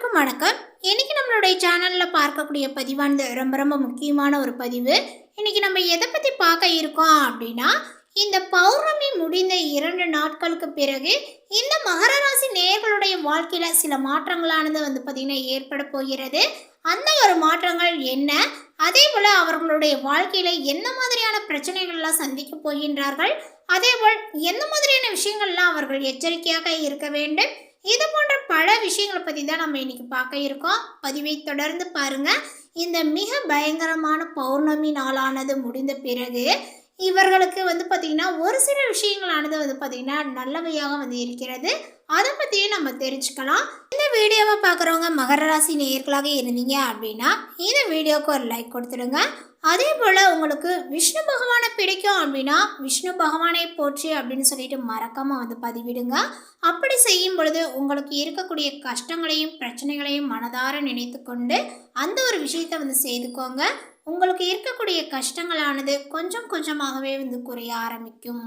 அனைவருக்கும் வணக்கம். இன்னைக்கு நம்மளுடைய சேனலில் பார்க்கக்கூடிய பதிவானது ரொம்ப ரொம்ப முக்கியமான ஒரு பதிவு. இன்னைக்கு நம்ம எதை பற்றி பார்க்க இருக்கோம் அப்படின்னா இந்த பௌர்ணமி முடிந்த இரண்டு நாட்களுக்கு பிறகு இந்த மகர ராசி நேர்களுடைய வாழ்க்கையில் சில மாற்றங்களானது வந்து பார்த்திங்கன்னா ஏற்பட போகிறது. அந்த ஒரு மாற்றங்கள் என்ன? அதே போல் அவர்களுடைய வாழ்க்கையில் என்ன மாதிரியான பிரச்சனைகள்லாம் சந்திக்க போகின்றார்கள்? அதே போல் எந்த மாதிரியான விஷயங்கள்லாம் அவர்கள் எச்சரிக்கையாக இருக்க வேண்டும்? இது போன்ற பல விஷயங்களை பற்றி தான் நம்ம இன்னைக்கு பார்க்க இருக்கோம். பதிவை தொடர்ந்து பாருங்கள் இந்த மிக பயங்கரமான பௌர்ணமி நாளானது முடிந்த பிறகு இவர்களுக்கு வந்து பார்த்திங்கன்னா ஒரு சில விஷயங்களானது வந்து பார்த்திங்கன்னா நல்லவையாக வந்து இருக்கிறது. அதை பற்றியும் நம்ம தெரிஞ்சுக்கலாம். இந்த வீடியோவை பார்க்குறவங்க மகர ராசி நேயர்களாக இருந்தீங்க அப்படின்னா இந்த வீடியோவுக்கு ஒரு லைக் கொடுத்துடுங்க. அதே போல் உங்களுக்கு விஷ்ணு பகவானை பிடிக்கும் அப்படின்னா விஷ்ணு பகவானை போற்றி அப்படின்னு சொல்லிட்டு மறக்காமல் வந்து பதிவிடுங்க. அப்படி செய்யும் பொழுது உங்களுக்கு இருக்கக்கூடிய கஷ்டங்களையும் பிரச்சனைகளையும் மனதார நினைத்து கொண்டு அந்த ஒரு விஷயத்தை வந்து செய்துக்கோங்க. உங்களுக்கு இருக்கக்கூடிய கஷ்டங்களானது கொஞ்சம் கொஞ்சமாகவே வந்து குறைய ஆரம்பிக்கும்.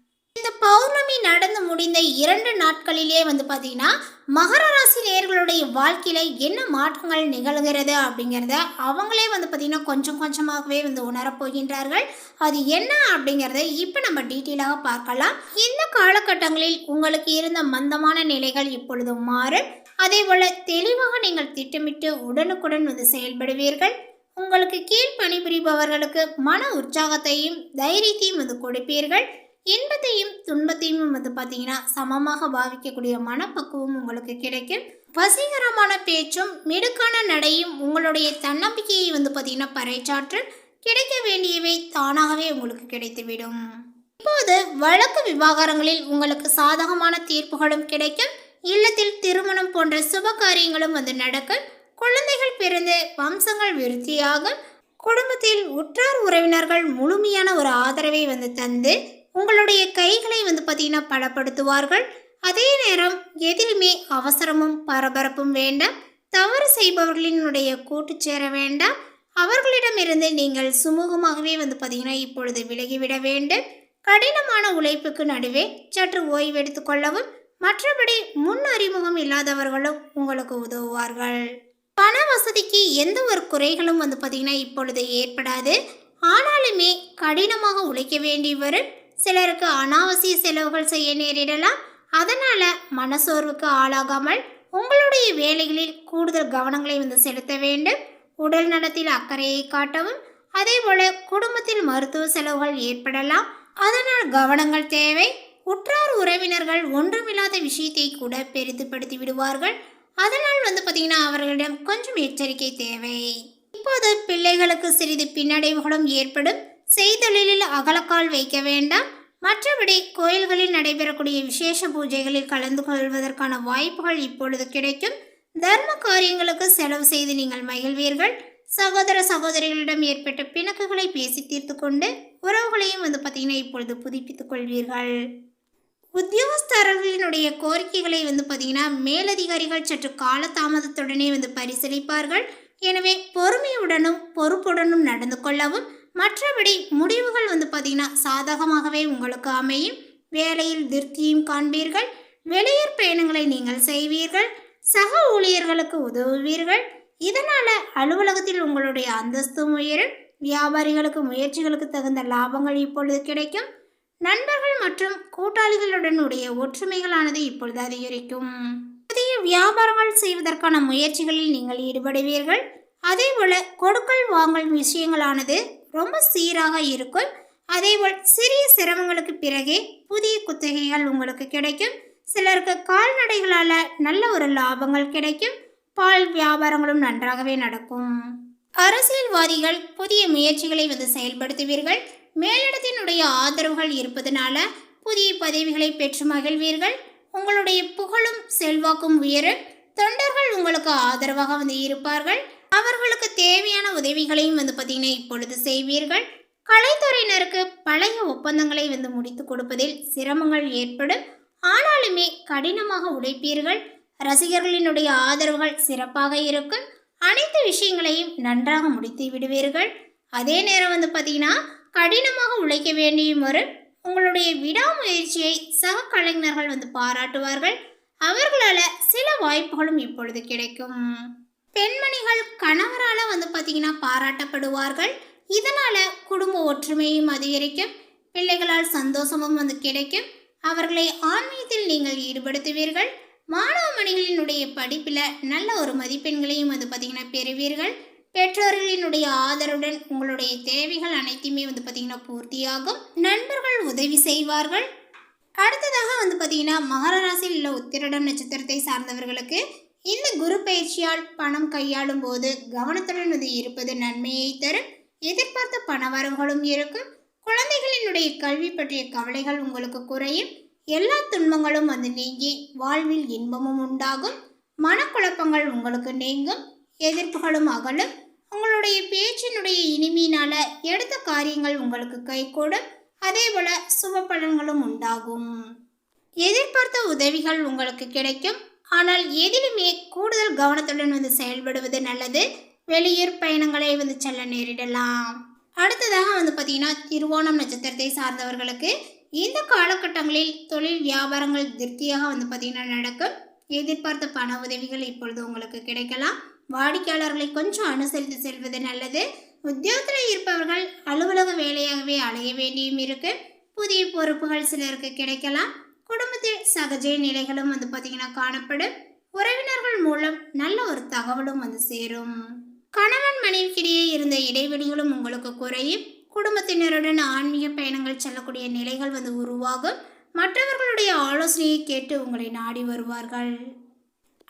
இந்த பௌர்ணமி நடந்து முடிந்த இரண்டு நாட்களிலே வந்து பார்த்தீங்கன்னா மகர ராசி நேர்களுடைய வாழ்க்கையில் என்ன மாற்றங்கள் நிகழ்கிறது அப்படிங்கிறத அவங்களே வந்து பார்த்தீங்கன்னா கொஞ்சம் கொஞ்சமாகவே வந்து உணரப்போகின்றார்கள் அது என்ன அப்படிங்கிறத இப்போ நம்ம டீட்டெயிலாக பார்க்கலாம். இந்த காலகட்டங்களில் உங்களுக்கு இருந்த மந்தமான நிலைகள் இப்பொழுது மாறும் அதே போல் தெளிவாக நீங்கள் திட்டமிட்டு உடனுக்குடன் வந்து செயல்படுவீர்கள். உங்களுக்கு கீழ் பணிபுரிபவர்களுக்கு மன உற்சாகத்தையும் தைரியத்தையும் வந்து கொடுப்பீர்கள். இன்பத்தையும் துன்பத்தையும் வந்து பார்த்தீங்கன்னா சமமாக பாவிக்கக்கூடிய மனப்பக்குவம் உங்களுக்கு கிடைக்கும். வசீகரமான பேச்சும் மிடுக்கான நடையும் உங்களுடைய தன்னம்பிக்கையை வந்து பார்த்தீங்கன்னா பறைச்சாற்றல் கிடைக்க வேண்டியவை தானாகவே உங்களுக்கு கிடைத்துவிடும். இப்போது வழக்கு விவகாரங்களில் உங்களுக்கு சாதகமான தீர்ப்புகளும் கிடைக்கும். இல்லத்தில் திருமணம் போன்ற சுப காரியங்களும் வந்து நடக்கும். குழந்தைகள் பிறந்து வம்சங்கள் விருத்தியாகும். குடும்பத்தில் உற்றார் உறவினர்கள் முழுமையான ஒரு ஆதரவை வந்து தந்து உங்களுடைய கைகளை வந்து பார்த்தீங்கன்னா பலப்படுத்துவார்கள். அதே நேரம் எதிலுமே அவசரமும் பரபரப்பும் வேண்டாம். தவறு செய்பவர்களினுடைய கூட்டு சேர வேண்டாம். அவர்களிடமிருந்து நீங்கள் சுமூகமாகவே வந்து பார்த்தீங்கன்னா இப்பொழுது விலகிவிட வேண்டும். கடினமான உழைப்புக்கு நடுவே சற்று ஓய்வெடுத்து கொள்ளவும் மற்றபடி முன் அறிமுகம் இல்லாதவர்களும் உங்களுக்கு உதவுவார்கள். பண வசதிக்கு எந்த ஒரு குறைகளும் வந்து பார்த்தீங்கன்னா இப்பொழுது ஏற்படாது. ஆனாலுமே கடினமாக உழைக்க வேண்டி வரும் சிலருக்கு அனாவசிய செலவுகள் செய்ய நேரிடலாம். அதனால் மனசோர்வுக்கு ஆளாகாமல் உங்களுடைய வேலைகளில் கூடுதல் கவனங்களை வந்து செலுத்த வேண்டும். உடல் நலத்தில் அக்கறையை காட்டவும் அதே போல குடும்பத்தில் மருத்துவ செலவுகள் ஏற்படலாம். அதனால் கவனங்கள் தேவை. உற்றார் உறவினர்கள் ஒன்றுமில்லாத விஷயத்தை கூட பெரிதுபடுத்தி விடுவார்கள். அதனால் வந்து பார்த்திங்கன்னா அவர்களிடம் கொஞ்சம் எச்சரிக்கை தேவை. இப்போது பிள்ளைகளுக்கு சிறிது பின்னடைவுகளும் ஏற்படும். செய்தொழிலில் அகலக்கால் வைக்க வேண்டாம். மற்றபடி கோயில்களில் நடைபெறக்கூடிய விசேஷ பூஜைகளில் கலந்து கொள்வதற்கான வாய்ப்புகள் இப்பொழுது கிடைக்கும். தர்ம காரியங்களுக்கு செலவு செய்து நீங்கள் மகிழ்வீர்கள். சகோதர சகோதரிகளிடம் ஏற்பட்ட பிணக்குகளை பேசி தீர்த்து கொண்டு உறவுகளையும் வந்து பார்த்தீங்கன்னா இப்பொழுது புதுப்பித்துக் கொள்வீர்கள். உத்தியோகஸ்தர்களினுடைய கோரிக்கைகளை வந்து பார்த்தீங்கன்னா மேலதிகாரிகள் சற்று காலதாமதத்துடனே வந்து பரிசீலிப்பார்கள். எனவே பொறுமையுடனும் பொறுப்புடனும் நடந்து கொள்ளவும் மற்றபடி முடிவுகள் வந்து பார்த்தீங்கன்னா சாதகமாகவே உங்களுக்கு அமையும். வேலையில் திருப்தியும் காண்பீர்கள். வெளியூர் பயணங்களை நீங்கள் செய்வீர்கள். சக ஊழியர்களுக்கு உதவுவீர்கள். இதனால் அலுவலகத்தில் உங்களுடைய அந்தஸ்தும் உயரும். வியாபாரிகளுக்கு முயற்சிகளுக்கு தகுந்த லாபங்கள் இப்பொழுது கிடைக்கும். நண்பர்கள் மற்றும் கூட்டாளிகளுடன் உடைய ஒற்றுமைகளானது இப்பொழுது அதிகரிக்கும். புதிய வியாபாரங்கள் செய்வதற்கான முயற்சிகளில் நீங்கள் ஈடுபடுவீர்கள். அதேபோல கொடுக்கல் வாங்கல் விஷயங்களானது ரொம்ப சீராக இருக்கும். அதேபோல் சிறிய சிரமங்களுக்கு பிறகே புதிய குத்தகைகள் உங்களுக்கு கிடைக்கும். சிலருக்கு கால்நடைகளால் நல்ல ஒரு லாபங்கள் கிடைக்கும். பால் வியாபாரங்களும் நன்றாகவே நடக்கும். அரசியல்வாதிகள் புதிய முயற்சிகளை வந்து செயல்படுத்துவீர்கள். மேலிடத்தினுடைய ஆதரவுகள் இருப்பதனால புதிய பதவிகளை பெற்று மகிழ்வீர்கள். உங்களுடைய புகழும் செல்வாக்கும் உயரும். தொண்டர்கள் உங்களுக்கு ஆதரவாக வந்து இருப்பார்கள். அவர்களுக்கு தேவையான உதவிகளையும் வந்து பார்த்தீங்கன்னா இப்பொழுது செய்வீர்கள். கலைத்துறையினருக்கு பழைய ஒப்பந்தங்களை வந்து முடித்து கொடுப்பதில் சிரமங்கள் ஏற்படும். ஆனாலுமே கடினமாக உழைப்பீர்கள். ரசிகர்களினுடைய ஆதரவுகள் சிறப்பாக இருக்கும். அனைத்து விஷயங்களையும் நன்றாக முடித்து விடுவீர்கள். அதே நேரம் வந்து பார்த்தீங்கன்னா கடினமாக உழைக்க வேண்டியும் வரும். உங்களுடைய விடாமுயற்சியை சக கலைஞர்கள் வந்து பாராட்டுவார்கள். அவர்களால் சில வாய்ப்புகளும் இப்பொழுது கிடைக்கும். பெண்மணிகள் கணவரால் வந்து பார்த்திங்கன்னா பாராட்டப்படுவார்கள். இதனால் குடும்ப ஒற்றுமையும் அதிகரிக்கும். பிள்ளைகளால் சந்தோஷமும் வந்து கிடைக்கும். அவர்களை ஆன்மீகத்தில் நீங்கள் ஈடுபடுத்துவீர்கள். மாணவ மணிகளினுடைய படிப்பில் நல்ல ஒரு மதிப்பெண்களையும் வந்து பார்த்தீங்கன்னா பெறுவீர்கள். பெற்றோர்களினுடைய ஆதரவுடன் உங்களுடைய தேவைகள் அனைத்தையுமே வந்து பார்த்தீங்கன்னா பூர்த்தியாகும். நண்பர்கள் உதவி செய்வார்கள். அடுத்ததாக வந்து பார்த்தீங்கன்னா மகர ராசியில் உள்ள உத்திரடம் நட்சத்திரத்தை சார்ந்தவர்களுக்கு இந்த குரு பயிற்சியால் பணம் கையாளும் போது கவனத்துடன் வந்து இருப்பது நன்மையை தரும். எதிர்பார்த்த பணவரவுகளும் இருக்கும். குழந்தைகளினுடைய கல்வி பற்றிய கவலைகள் உங்களுக்கு குறையும். எல்லா துன்பங்களும் வந்து நீங்கி வாழ்வில் இன்பமும் உண்டாகும். மனக்குழப்பங்கள் உங்களுக்கு நீங்கும். எதிர்ப்புகளும் அகலும். உங்களுடைய பேச்சினுடைய இனிமையினால எடுத்த காரியங்கள் உங்களுக்கு கைகூடும். அதே போல சுப பலன்களும் உண்டாகும். எதிர்பார்த்த உதவிகள் உங்களுக்கு கிடைக்கும். ஆனால் எதிலுமே கூடுதல் கவனத்துடன் வந்து செயல்படுவது நல்லது. வெளியூர் பயணங்களை வந்து செல்ல நேரிடலாம். அடுத்ததாக வந்து பார்த்தீங்கன்னா திருவோணம் நட்சத்திரத்தை சார்ந்தவர்களுக்கு இந்த காலகட்டங்களில் தொழில் வியாபாரங்கள் திருப்தியாக வந்து பார்த்தீங்கன்னா நடக்கும். எதிர்பார்த்த பண உதவிகள் இப்பொழுது உங்களுக்கு கிடைக்கலாம். வாடிக்கையாளர்களை கொஞ்சம் அனுசரித்து செல்வது நல்லது. உத்தியோகத்தில் இருப்பவர்கள் அலுவலக வேலையாகவே அலைய வேண்டியும் இருக்கு. புதிய பொறுப்புகள் சிலருக்கு கிடைக்கலாம். குடும்பத்தில் சகஜ நிலைகளும் வந்து பார்த்தீங்கன்னா காணப்படும். உறவினர்கள் மூலம் நல்ல ஒரு தகவலும் வந்து சேரும். கணவன் மனைவிக்கிடையே இருந்த இடைவெளிகளும் உங்களுக்கு குறையும். குடும்பத்தினருடன் ஆன்மீக பயணங்கள் செல்லக்கூடிய நிலைகள் வந்து உருவாகும். மற்றவர்களுடைய ஆலோசனையை கேட்டு உங்களை நாடி வருவார்கள்.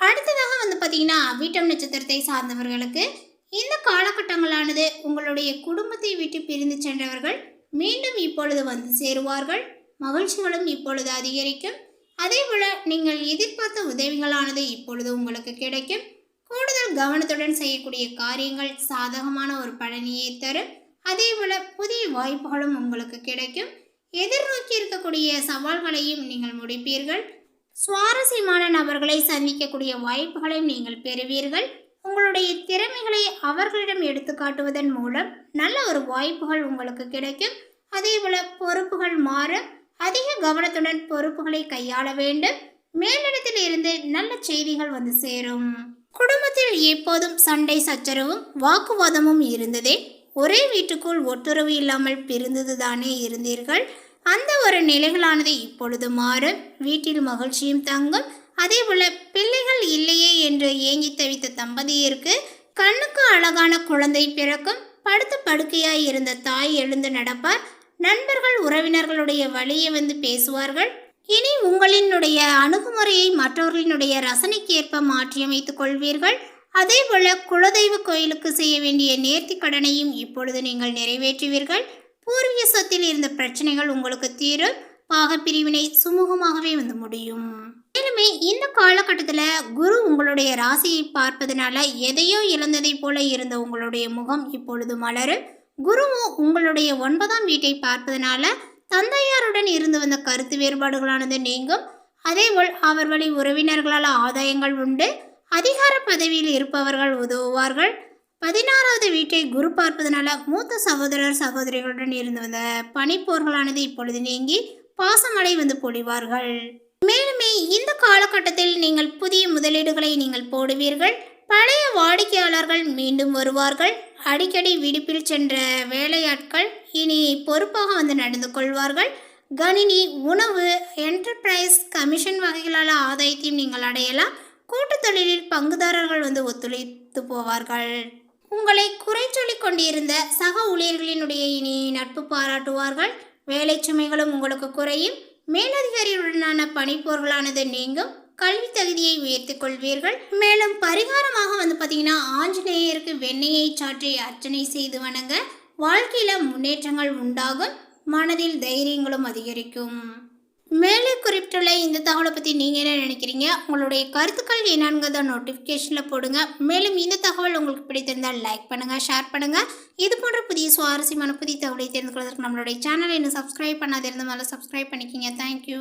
அடுத்ததாக வந்து பார்த்தீங்கன்னா அவிட்டம் நட்சத்திரத்தை சார்ந்தவர்களுக்கு இந்த காலகட்டங்களானது உங்களுடைய குடும்பத்தை விட்டு பிரிந்து சென்றவர்கள் மீண்டும் இப்பொழுது வந்து சேருவார்கள். மகிழ்ச்சிகளும் இப்பொழுது அதிகரிக்கும். அதேபோல நீங்கள் எதிர்பார்த்த உதவிகளானது இப்பொழுது உங்களுக்கு கிடைக்கும். கூடுதல் கவனத்துடன் செய்யக்கூடிய காரியங்கள் சாதகமான ஒரு பழனியை தரும். அதேபோல புதிய வாய்ப்புகளும் உங்களுக்கு கிடைக்கும். எதிர்நோக்கி இருக்கக்கூடிய சவால்களையும் நீங்கள் முடிப்பீர்கள். சுவாரஸ்யமான நபர்களை சந்திக்கக்கூடிய வாய்ப்புகளையும் நீங்கள் பெறுவீர்கள். உங்களுடைய திறமைகளை அவர்களிடம் எடுத்துக்காட்டுவதன் மூலம் நல்ல ஒரு வாய்ப்புகள் உங்களுக்கு கிடைக்கும். அதேபோல பொறுப்புகள் மாற அதிக கவனத்துடன் பொறுப்புகளை கையாள வேண்டும். மேலிடத்தில் இருந்து நல்ல செய்திகள் வந்து சேரும். குடும்பத்தில் எப்போதும் சண்டை சச்சரவும் வாக்குவாதமும் இருந்ததே. ஒரே வீட்டுக்குள் ஒட்டுறவு இல்லாமல் பிரிந்தது தானே இருந்தீர்கள். அந்த ஒரு நிலைகளானது இப்பொழுது மாறும். வீட்டில் மகிழ்ச்சியும் தங்கும். அதே போல பிள்ளைகள் இல்லையே என்று ஏங்கி தவித்த தம்பதியிற்கு கண்ணுக்கு அழகான குழந்தை பிறக்கும். படுத்த படுக்கையாய் இருந்த தாய் எழுந்து நடப்பார். நண்பர்கள் உறவினர்களுடைய வழியை வந்து பேசுவார்கள். இனி உங்களினுடைய அணுகுமுறையை மற்றவர்களினுடைய ரசனைக்கேற்ப மாற்றியமைத்துக் கொள்வீர்கள். அதேபோல குலதெய்வ கோயிலுக்கு செய்ய வேண்டிய நேர்த்தி கடனையும் இப்பொழுது நீங்கள் நிறைவேற்றுவீர்கள். பூர்வீக சொத்தில் இருந்த பிரச்சனைகள் உங்களுக்கு தீரும். பாகப்பிரிவினை சுமூகமாகவே வந்து முடியும். மேலுமே இந்த காலகட்டத்தில் குரு உங்களுடைய ராசியை பார்ப்பதனால எதையோ இழந்ததைப் போல இருந்த உங்களுடைய முகம் இப்பொழுது மலரும். குருவும் உங்களுடைய ஒன்பதாம் வீட்டை பார்ப்பதனால தந்தையாருடன் இருந்து வந்த கருத்து வேறுபாடுகளானது நீங்கும். அதேபோல் அவர் வழி உறவினர்களால் ஆதாயங்கள் உண்டு. அதிகார பதவியில் இருப்பவர்கள் உதவுவார்கள். பதினாறாவது வீட்டை குரு பார்ப்பதனால மூத்த சகோதரர் சகோதரிகளுடன் இருந்து வந்த பனிப்போர்களானது இப்பொழுது நீங்கி பாசமடை வந்து பொழிவார்கள். மேலுமே இந்த காலகட்டத்தில் நீங்கள் புதிய முதலீடுகளை நீங்கள் போடுவீர்கள். பழைய வாடிக்கையாளர்கள் மீண்டும் வருவார்கள். அடிக்கடி விடுப்பில் சென்ற வேலையாட்கள் இனி பொறுப்பாக வந்து நடந்து கொள்வார்கள். கணினி உணவு என்டர்பிரைஸ் கமிஷன் வகைகளால் ஆதாயத்தையும் நீங்கள் அடையலாம். கூட்டுத் தொழிலில் பங்குதாரர்கள் வந்து ஒத்துழைத்து போவார்கள். உங்களை குறை சொல்லிக் கொண்டிருந்த சக ஊழியர்களினுடைய இனி நட்பு பாராட்டுவார்கள். வேலை சுமைகளும் உங்களுக்கு குறையும். மேலதிகாரியுடனான பணிப்போர்களானது நீங்கும். கல்வி தகுதியை உயர்த்திக் கொள்வீர்கள். மேலும் பரிகாரமாக வந்து பார்த்தீங்கன்னா ஆஞ்சநேயருக்கு வெண்ணெயை சாற்றி அர்ச்சனை செய்து வணங்க வாழ்க்கையில் முன்னேற்றங்கள் உண்டாகும். மனதில் தைரியங்களும் அதிகரிக்கும். மேலே குறிப்பிட்டுள்ள இந்த தகவலை பற்றி நீங்கள் என்ன நினைக்கிறீங்க? உங்களுடைய கருத்துக்கள் என்னங்கிறத நோட்டிஃபிகேஷனில் போடுங்க. மேலும் இந்த தகவல் உங்களுக்கு பிடித்திருந்தால் லைக் பண்ணுங்கள் ஷேர் பண்ணுங்கள் இது போன்ற புதிய சுவாரஸ்யமான புதிய தகவலை தெரிந்து கொள்வதற்கு நம்மளுடைய சேனலை இன்னும் சப்ஸ்கிரைப் பண்ணாதிருந்தாலும் சப்ஸ்கிரைப் பண்ணிக்கிங்க. Thank you